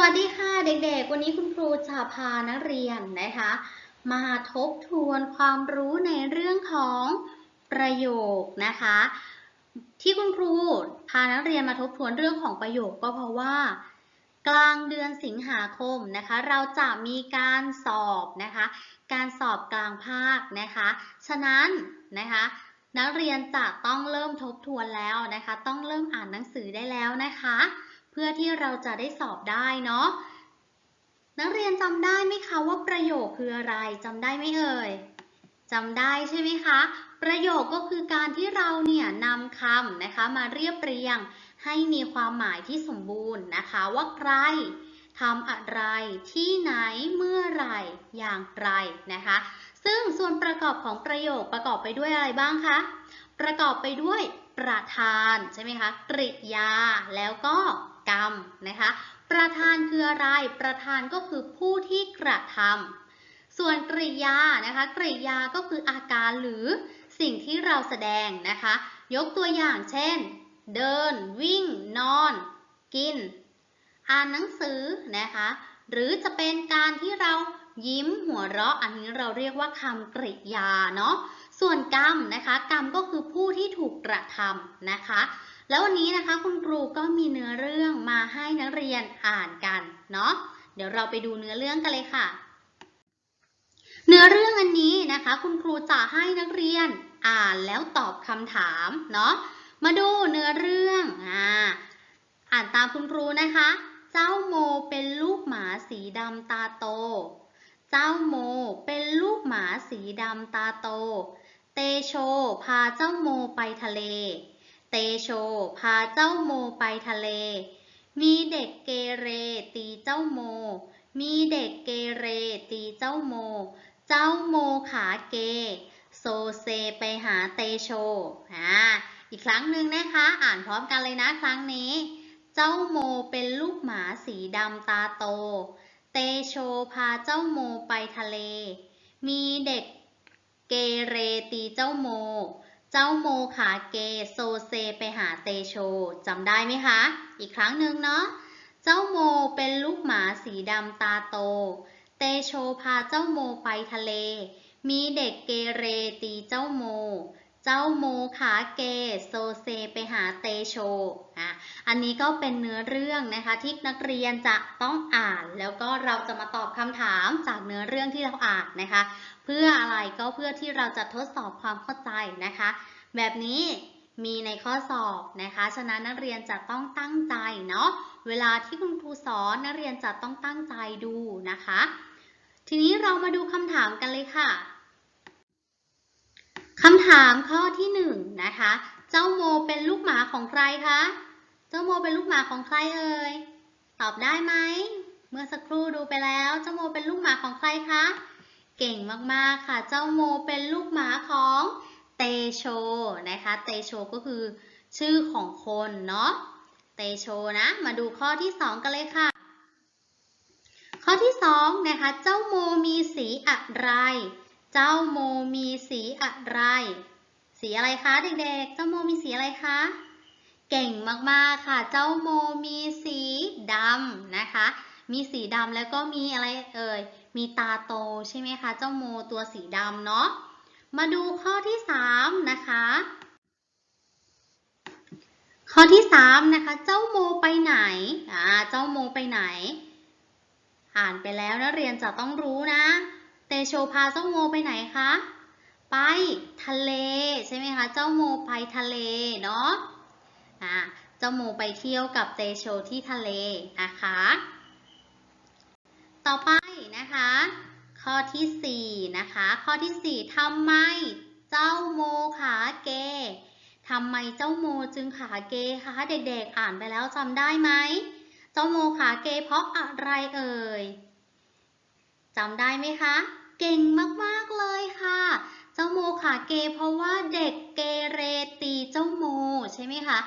วัสดีค่ะเด็กๆ วันนี้คุณครูจะพานักเรียนนะคะ มาทบทวนความรู้ในเรื่องของประโยคนะคะ ที่คุณครูพานักเรียนมาทบทวนเรื่องของประโยคก็เพราะว่า กลางเดือนสิงหาคมนะคะ เราจะมีการสอบนะคะ การสอบกลางภาคนะคะ ฉะนั้นนะคะนักเรียนจะต้องเริ่มทบทวนแล้วนะคะ ต้องเริ่มอ่านหนังสือได้แล้วนะคะ เพื่อที่เราจะได้สอบได้เนาะนักเรียนจำได้ไหมคะว่าประโยคคืออะไรจำได้ไหมเอ่ยจำได้ใช่ไหมคะ ประโยคก็คือการที่เราเนี่ยนำคำนะคะมาเรียบเรียงให้มีความหมายที่สมบูรณ์นะคะ ว่าใครทำอะไรที่ไหนเมื่อไหร่อย่างไรนะคะ ซึ่งส่วนประกอบของประโยคประกอบไปด้วยอะไรบ้างคะประกอบไปด้วยประธานใช่ไหมคะกริยาแล้วก็ กรรมนะคะ ประธานคืออะไร ประธานก็คือผู้ที่กระทำส่วนกริยานะคะ กริยาก็คืออาการหรือสิ่งที่เราแสดงนะคะ ยกตัวอย่างเช่น เดิน วิ่ง นอน กิน อ่านหนังสือนะคะ หรือจะเป็นการที่เรายิ้มหัวเราะ อันนี้เราเรียกว่าคำกริยาเนาะ ส่วนกรรมนะคะ กรรมก็คือผู้ที่ถูกกระทำนะคะ แล้ววันนี้นะคะคุณครูก็มีเนื้อเรื่องมาให้นักเรียนอ่านกันเนาะเดี๋ยวเราไปดูเนื้อเรื่องกันเลยค่ะ เนื้อเรื่องอันนี้นะคะ คุณครูจะให้นักเรียนอ่านแล้วตอบคำถามเนาะมาดูเนื้อเรื่องอ่าอ่านตามคุณครูนะคะ เจ้าโมเป็นลูกหมาสีดำตาโต เจ้าโมเป็นลูกหมาสีดำตาโต เตโชพาเจ้าโมไปทะเล เตโช พาเจ้าโมไปทะเล มีเด็กเกเรตีเจ้าโม มีเด็กเกเรตีเจ้าโม เจ้าโมขาเก โซเซไปหาเตโชอ่าอีกครั้งหนึ่งนะคะ อ่านพร้อมกันเลยนะครั้งนี้ เจ้าโมเป็นลูกหมาสีดำตาโต เตโชพาเจ้าโมไปทะเล มีเด็กเกเรตีเจ้าโม เจ้าโมขาเกโซเซไปหาเตโชจำได้ไหมคะ อีกครั้งหนึ่งเนาะ เจ้าโมเป็นลูกหมาสีดำตาโต เตโชพาเจ้าโมไปทะเล มีเด็กเกเรตีเจ้าโม จ้าโมขาเกโซเซไปหาเตโชอะอันนี้ก็เป็นเนื้อเรื่องนะคะที่นักเรียนจะต้องอ่าน แล้วก็เราจะมาตอบคำถามจากเนื้อเรื่องที่เราอ่านนะคะ เพื่ออะไรก็เพื่อที่เราจะทดสอบความเข้าใจนะคะ แบบนี้มีในข้อสอบนะคะ ฉะนั้นนักเรียนจะต้องตั้งใจเนาะ เวลาที่คุณครูสอนนักเรียนจะต้องตั้งใจดูนะคะ ทีนี้เรามาดูคำถามกันเลยค่ะำถามข้อที่หนึ่งนะคะ เจ้าโมเป็นลูกหมาของใครคะ เจ้าโมเป็นลูกหมาของใครเอ่ย ตอบได้ไหม เมื่อสักครู่ดูไปแล้ว เจ้าโมเป็นลูกหมาของใครคะ เก่งมากๆค่ะ เจ้าโมเป็นลูกหมาของเตโชนะคะ เตโชก็คือชื่อของคนเนาะ เตโชนะ มาดูข้อที่สองกันเลยค่ะ ข้อที่สองนะคะ เจ้าโมมีสีอะไร เจ้าโมมีสีอะไร สีอะไรคะเด็กๆ เจ้าโมมีสีอะไรคะ เก่งมากๆค่ะ เจ้าโมมีสีดำนะคะ มีสีดำแล้วก็มีอะไรเอ่ย มีตาโตใช่ไหมคะ เจ้าโมตัวสีดำเนาะ มาดูข้อที่สามนะคะข้อที่สามนะคะ เจ้าโมไปไหน อ่า เจ้าโมไปไหน อ่านไปแล้วนักเรียนจะต้องรู้นะ เตโชพาเจ้าโมไปไหนคะ ไปทะเลใช่ไหมคะ เจ้าโมไปทะเลเนาะอ่าเจ้าโมไปเที่ยวกับเตโชที่ทะเลนะคะ ต่อไปนะคะ ข้อที่สี่นะคะ ข้อที่สี่ทำไมเจ้าโมขาเกทำไมเจ้าโมจึงขาเกคะเด็กๆอ่านไปแล้วจำได้ไหม เจ้าโมขาเกเพราะอะไรเอ่ย จำได้ไหมคะ เก่งมากๆเลยค่ะ เจ้าโมขาเก เพราะว่าเด็กเกเรตีเจ้าโมใช่ไหมคะ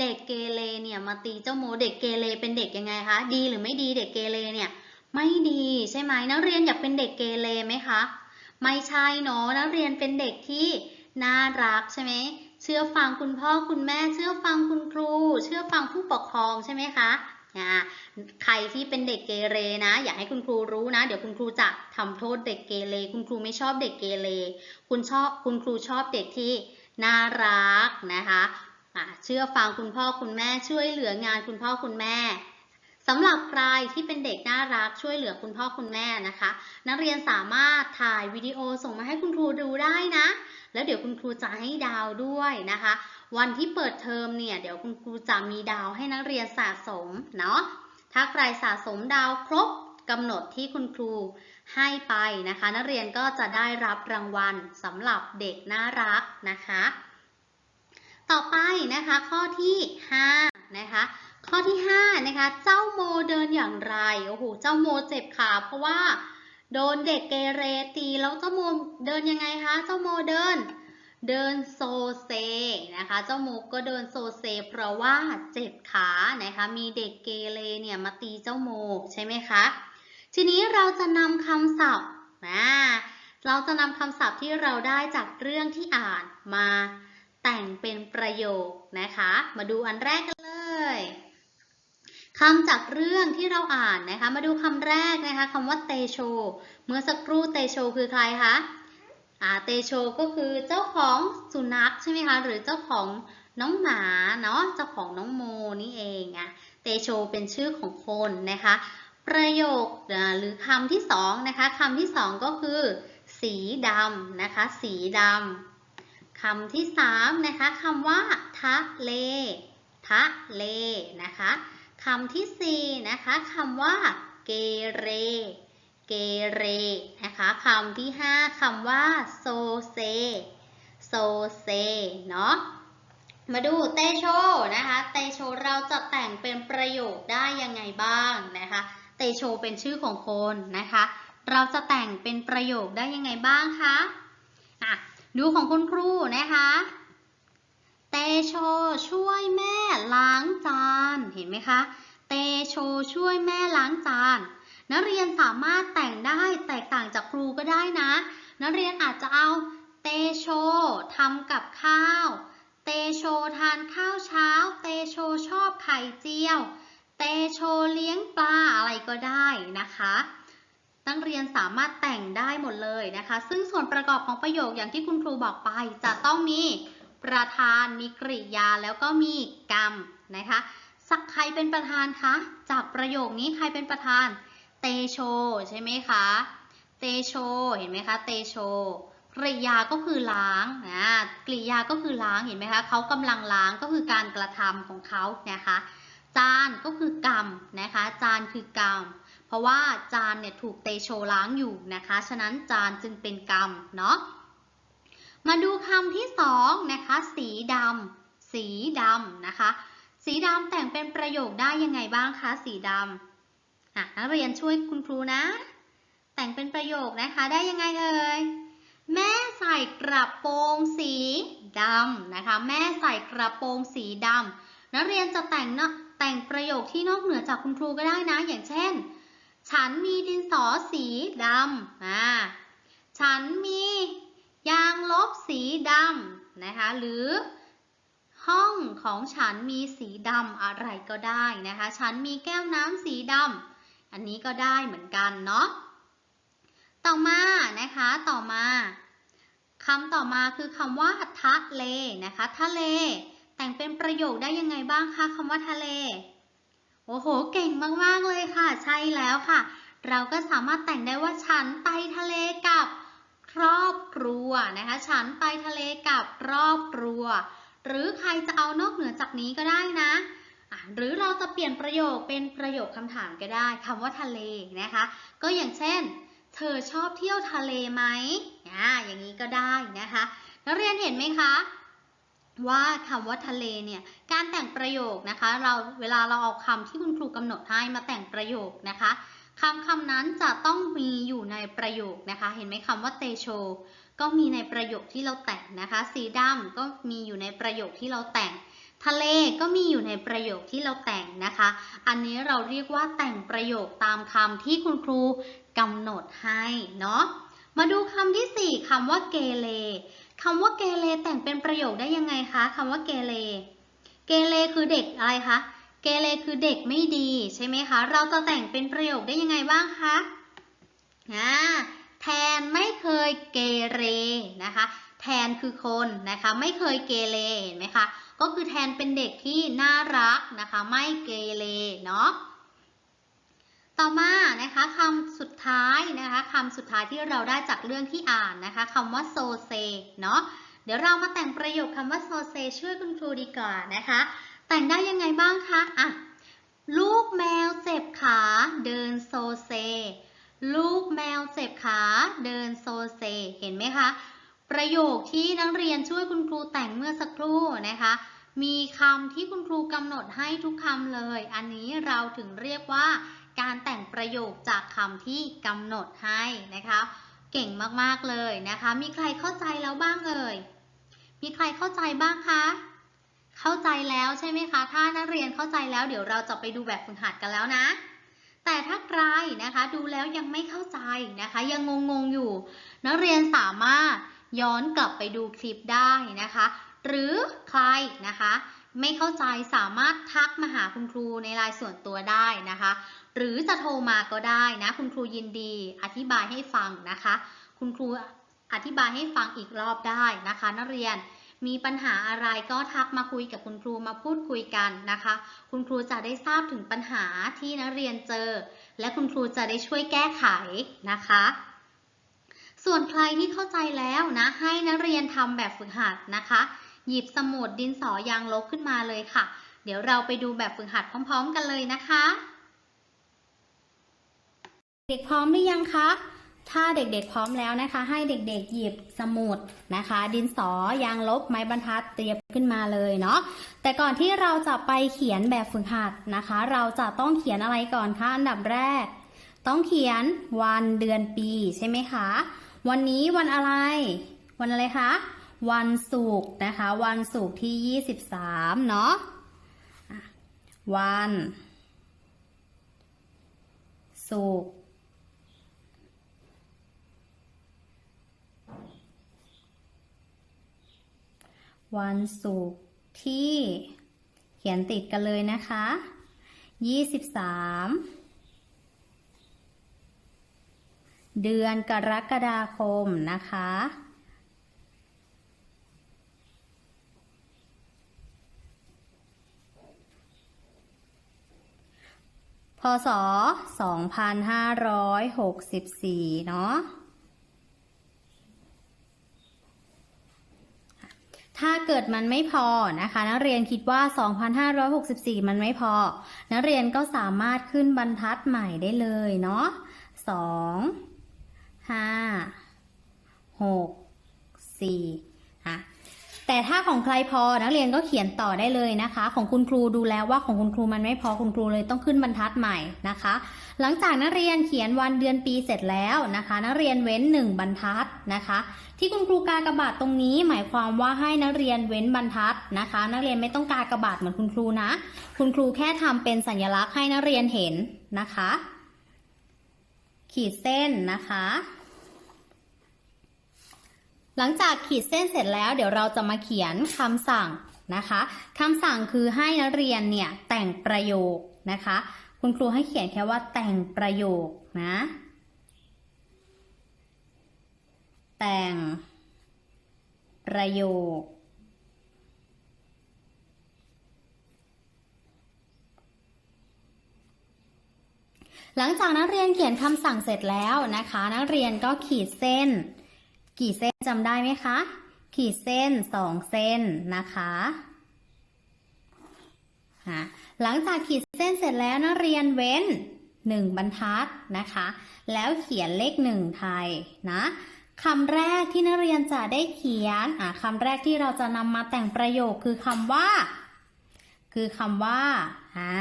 เด็กเกเรเนี่ยมาตีเจ้าโม เด็กเกเรเป็นเด็กยังไงคะ ดีหรือไม่ดีเด็กเกเรเนี่ยไม่ดีใช่ไหมนักเรียนอยากเป็นเด็กเกเรไหมคะ ไม่ใช่เนาะนักเรียนเป็นเด็กที่น่ารักใช่ไหมเชื่อฟังคุณพ่อคุณแม่ เชื่อฟังคุณครู เชื่อฟังผู้ปกครองใช่ไหมคะ อ่าใครที่เป็นเด็กเกเรนะ อยากให้คุณครูรู้นะ เดี๋ยวคุณครูจะทำโทษเด็กเกเรคุณครูไม่ชอบเด็กเกเรคุณชอบคุณครูชอบเด็กที่น่ารักนะคะเชื่อฟังคุณพ่อคุณแม่ช่วยเหลืองานคุณพ่อคุณแม่สำหรับใครที่เป็นเด็กน่ารักช่วยเหลือคุณพ่อคุณแม่นะคะ นักเรียนสามารถถ่ายวิดีโอส่งมาให้คุณครูดูได้นะ แล้วเดี๋ยวคุณครูจะให้ดาวด้วยนะคะ วันที่เปิดเทอมเนี่ย เดี๋ยวคุณครูจะมีดาวให้นักเรียนสะสมเนาะถ้าใครสะสมดาวครบกำหนดที่คุณครูให้ไปนะคะ นักเรียนก็จะได้รับรางวัลสำหรับเด็กน่ารักนะคะ ต่อไปนะคะข้อที่5นะคะข้อที่ 5 นะคะ เจ้าโมเดินอย่างไร โอ้โห เจ้าโมเจ็บขาเพราะว่า โดนเด็กเกเรตี แล้วเจ้าโมเดินยังไงคะ เจ้าโมเดิน เดินโซเซนะคะ เจ้าโมก็เดินโซเซ เพราะว่าเจ็บขานะคะ มีเด็กเกเรเนี่ยมาตีเจ้าโมใช่ไหมคะ ทีนี้เราจะนำคำศัพท์นะเราจะนำคำศัพท์ที่เราได้จากเรื่องที่อ่านมาแต่งเป็นประโยคนะคะ มาดูอันแรกกันเลยคำจากเรื่องที่เราอ่านนะคะ มาดูคำแรกนะคะคำว่าเตโช เมื่อสักครู่เตโชคือใครคะ เตโชก็คือเจ้าของสุนัขใช่ไหมคะ หรือเจ้าของน้องหมาเนาะ เจ้าของน้องโมนี่เองอะเตโชเป็นชื่อของคนนะคะ ประโยคหรือคำที่สองนะคะคำที่สองก็คือ สีดำนะคะ สีดำคำที่สามนะคะคำว่าทะเล ทะเลนะคะคำที่สี่นะคะคำว่าเกเร เกเรนะคะคำที่ห้าคำว่าโซเซโซเซเนาะมาดูเตโชนะคะ เตโชเราจะแต่งเป็นประโยคได้ยังไงบ้างนะคะ เตโชเป็นชื่อของคนนะคะ เราจะแต่งเป็นประโยคได้ยังไงบ้างคะอะดูของคุณครูนะคะ เตโชช่วยแม่ล้างจาน เห็นไหมคะ เตโชช่วยแม่ล้างจาน นักเรียนสามารถแต่งได้แตกต่างจากครูก็ได้นะ นักเรียนอาจจะเอาเตโชทำกับข้าว เตโชทานข้าวเช้า เตโชชอบไข่เจียว เตโชเลี้ยงปลาอะไรก็ได้นะคะนักเรียนสามารถแต่งได้หมดเลยนะคะ ซึ่งส่วนประกอบของประโยคอย่างที่คุณครูบอกไป จะต้องมีประธานมีกริยาแล้วก็มีกรรมนะคะสักใครเป็นประธานคะ จากประโยคนี้ใครเป็นประธาน เตโช ใช่ไหมคะ เตโช เห็นไหมคะ เตโช กริยาก็คือล้างนะกริยาก็คือล้างเห็นไหมคะเขากำลังล้างก็คือการกระทำของเขานะคะ จานก็คือกรรมนะคะ จานคือกรรม เพราะว่าจานเนี่ยถูกเตโชล้างอยู่นะคะ ฉะนั้นจานจึงเป็นกรรมเนาะ มาดูคำที่สองนะคะ สีดำสีดำนะคะ สีดำแต่งเป็นประโยคได้ยังไงบ้างคะ สีดำะนักเรียนช่วยคุณครูนะ แต่งเป็นประโยคนะคะได้ยังไงเอ่ยแม่ใส่กระโปรงสีดำนะคะ แม่ใส่กระโปรงสีดำนักเรียนจะแต่งเนาะแต่งประโยคที่นอกเหนือจากคุณครูก็ได้นะ อย่างเช่น ฉันมีดินสอสีดำอ่าฉันมียางลบสีดำนะคะ หรือห้องของฉันมีสีดำอะไรก็ได้นะคะ ฉันมีแก้วน้ำสีดำ อันนี้ก็ได้เหมือนกันเนาะ ต่อมานะคะ ต่อมาคำต่อมาคือคำว่าทะเลนะคะ ทะเล แต่งเป็นประโยคได้ยังไงบ้างคะคำว่าทะเล โอ้โห เก่งมากๆเลยค่ะ ใช่แล้วค่ะ เราก็สามารถแต่งได้ว่าฉันไปทะเลกับครอบครัวนะคะ ฉันไปทะเลกับครอบครัว หรือใครจะเอานอกเหนือจากนี้ก็ได้นะะ หรือเราจะเปลี่ยนประโยคเป็นประโยคคำถามก็ได้คำว่าทะเลนะคะ ก็อย่างเช่น เธอชอบเที่ยวทะเลไหมอ่าอย่างนี้ก็ได้นะคะ นักเรียนเห็นไหมคะ ว่าคำว่าทะเลเนี่ยการแต่งประโยคนะคะเราเวลาเราเอาคำที่คุณครูกำหนดให้มาแต่งประโยคนะคะคำคำนั้นจะต้องมีอยู่ในประโยคนะคะ เห็นไหมคำว่าเตโชก็มีในประโยคที่เราแต่งนะคะ สีดำก็มีอยู่ในประโยคที่เราแต่ง ทะเลก็มีอยู่ในประโยคที่เราแต่งนะคะ อันนี้เราเรียกว่าแต่งประโยคตามคำที่คุณครูกำหนดให้เนาะ มาดูคำที่ 4คำว่าเกเรคำว่าเกเรแต่งเป็นประโยคได้ยังไงคะคำว่าเกเร เกเรคือเด็กอะไรคะเเกเรคือเด็กไม่ดีใช่ไหมคะ เราจะแต่งเป็นประโยคได้ยังไงบ้างคะอ่าแทนไม่เคยเกเรนะคะ แทนคือคนนะคะ ไม่เคยเกเรเห็นไหมคะ ก็คือแทนเป็นเด็กที่น่ารักนะคะ ไม่เกเรเนาะต่อมานะคะคำสุดท้ายนะคะคำสุดท้ายที่เราได้จากเรื่องที่อ่านนะคะคำว่าโซเซเนาะเดี๋ยวเรามาแต่งประโยคคำว่าโซเซช่วยคุณครูดีกว่านะคะ แต่งได้ยังไงบ้างคะอะลูกแมวเจ็บขาเดินโซเซ ลูกแมวเจ็บขาเดินโซเซ เห็นไหมคะ ประโยคที่นักเรียนช่วยคุณครูแต่งเมื่อสักครู่นะคะ มีคำที่คุณครูกำหนดให้ทุกคำเลย อันนี้เราถึงเรียกว่าการแต่งประโยคจากคำที่กำหนดให้นะคะ เก่งมากๆเลยนะคะ มีใครเข้าใจแล้วบ้างเอ่ย มีใครเข้าใจบ้างคะ เข้าใจแล้วใช่ไหมคะ ถ้านักเรียนเข้าใจแล้วเดี๋ยวเราจะไปดูแบบฝึกหัดกันแล้วนะแต่ถ้าใครนะคะดูแล้วยังไม่เข้าใจนะคะ ยังงงๆอยู่ นักเรียนสามารถ ย้อนกลับไปดูคลิปได้นะคะ หรือใครนะคะ ไม่เข้าใจสามารถทักมาหาคุณครูในไลน์ส่วนตัวได้นะคะ หรือจะโทรมาก็ได้นะคุณครูยินดีอธิบายให้ฟังนะคะ คุณครูอธิบายให้ฟังอีกรอบได้นะคะ นักเรียนมีปัญหาอะไรก็ทักมาคุยกับคุณครูมาพูดคุยกันนะคะ คุณครูจะได้ทราบถึงปัญหาที่นักเรียนเจอ และคุณครูจะได้ช่วยแก้ไขนะคะ ส่วนใครที่เข้าใจแล้วนะ ให้นักเรียนทำแบบฝึกหัดนะคะ หยิบสมุดดินสอยางลบขึ้นมาเลยค่ะ เดี๋ยวเราไปดูแบบฝึกหัดพร้อม ๆ กันเลยนะคะ เด็กพร้อมหรือยังคะถ้าเด็กๆพร้อมแล้วนะคะ ให้เด็กๆหยิบสมุดนะคะ ดินสอยางลบไม้บรรทัดเตรียมขึ้นมาเลยเนาะแต่ก่อนที่เราจะไปเขียนแบบฝึกหัดนะคะ เราจะต้องเขียนอะไรก่อนคะอันดับแรก ต้องเขียนวันเดือนปีใช่ไหมคะ วันนี้วันอะไร วันอะไรคะ วันศุกร์นะคะ วันศุกร์ที่ 23 เนาะอะวันศุกร์วันศุกร์ที่ เขียนติดกันเลยนะคะ 23 เดือนกรกฎาคมนะคะ พศ 2564 เนาะถ้าเกิดมันไม่พอนะคะ นักเรียนคิดว่า 2,564 มันไม่พอ นักเรียนก็สามารถขึ้นบรรทัดใหม่ได้เลยเนาะ2 5 6 4อ่ค่ะแต่ถ้าของใครพอนักเรียนก็เขียนต่อได้เลยนะคะ ของคุณครูดูแล้วว่าของคุณครูมันไม่พอคุณครูเลยต้องขึ้นบรรทัดใหม่นะคะ หลังจากนักเรียนเขียนวันเดือนปีเสร็จแล้วนะคะ นักเรียนเว้น 1 บรรทัดนะคะ ที่คุณครูกากระบาทตรงนี้ หมายความว่าให้นักเรียนเว้นบรรทัดนะคะ นักเรียนไม่ต้องกากระบาทเหมือนคุณครูนะ คุณครูแค่ทำเป็นสัญลักษณ์ให้นักเรียนเห็นนะคะ ขีดเส้นนะคะ หลังจากขีดเส้นเสร็จแล้วเดี๋ยวเราจะมาเขียนคำสั่งนะคะคำสั่งคือให้นักเรียนเนี่ยแต่งประโยคนะคะ คุณครูให้เขียนแค่ว่าแต่งประโยคนะ แต่ง ประโยค หลังจากนักเรียนเขียนคำสั่งเสร็จแล้วนะคะ นักเรียนก็ขีดเส้น กี่เส้น จำได้ไหมคะ ขีดเส้นสองเส้นนะคะหลังจากขีดเส้นเสร็จแล้วนักเรียนเว้นหนึ่งบรรทัดนะคะ แล้วเขียนเลขหนึ่งไทยนะคำแรกที่นักเรียนจะได้เขียนอะคำแรกที่เราจะนำมาแต่งประโยคคือคำว่า คือคำว่าอ่า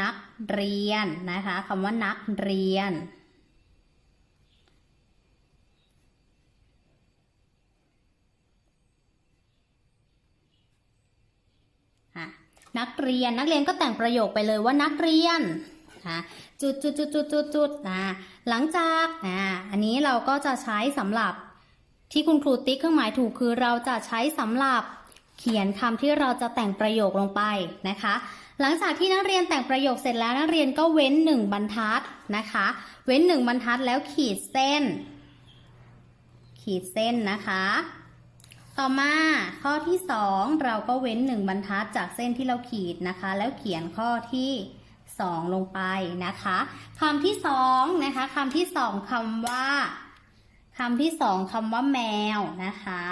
นักเรียนนะคะคำว่านักเรียน อะ นักเรียนนักเรียนก็แต่งประโยคไปเลยว่านักเรียนอะจุดจุดจุดจุดจุดจุดอะหลังจากอะอันนี้เราก็จะใช้สำหรับที่คุณครูติ๊กเครื่องหมายถูกคือเราจะใช้สำหรับเขียนคำที่เราจะแต่งประโยคลงไปนะคะ หลังจากที่นักเรียนแต่งประโยคเสร็จแล้วนักเรียนก็เว้นหนึ่งบรรทัดนะคะ เว้นหนึ่งบรรทัดแล้วขีดเส้น ขีดเส้นนะคะ ต่อมาข้อที่สองเราก็เว้นหนึ่งบรรทัดจากเส้นที่เราขีดนะคะ แล้วเขียนข้อที่สองลงไปนะคะคำที่สองนะคะคำที่สองคำว่าคำที่สองคำว่าแมวนะคะ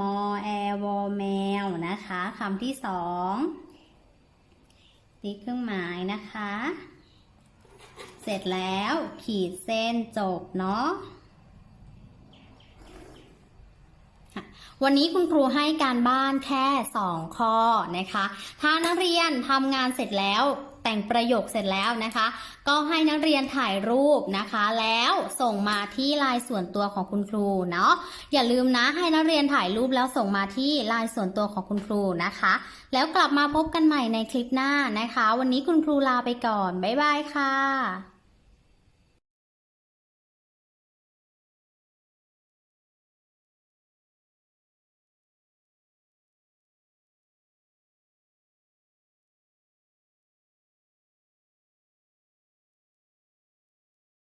มอแอวอแมวนะคะคำที่สองติ๊กเครื่องหมายนะคะ เสร็จแล้วขีดเส้นจบเนาะ วันนี้คุณครูให้การบ้านแค่ 2 ข้อนะคะ ถ้านักเรียนทำงานเสร็จแล้วแต่งประโยคเสร็จแล้วนะคะ ก็ให้นักเรียนถ่ายรูปนะคะ แล้วส่งมาที่ไลน์ส่วนตัวของคุณครูเนาะอย่าลืมนะให้นักเรียนถ่ายรูปแล้วส่งมาที่ไลน์ส่วนตัวของคุณครูนะคะ แล้วกลับมาพบกันใหม่ในคลิปหน้านะคะ วันนี้คุณครูลาไปก่อนบ๊ายบายค่ะ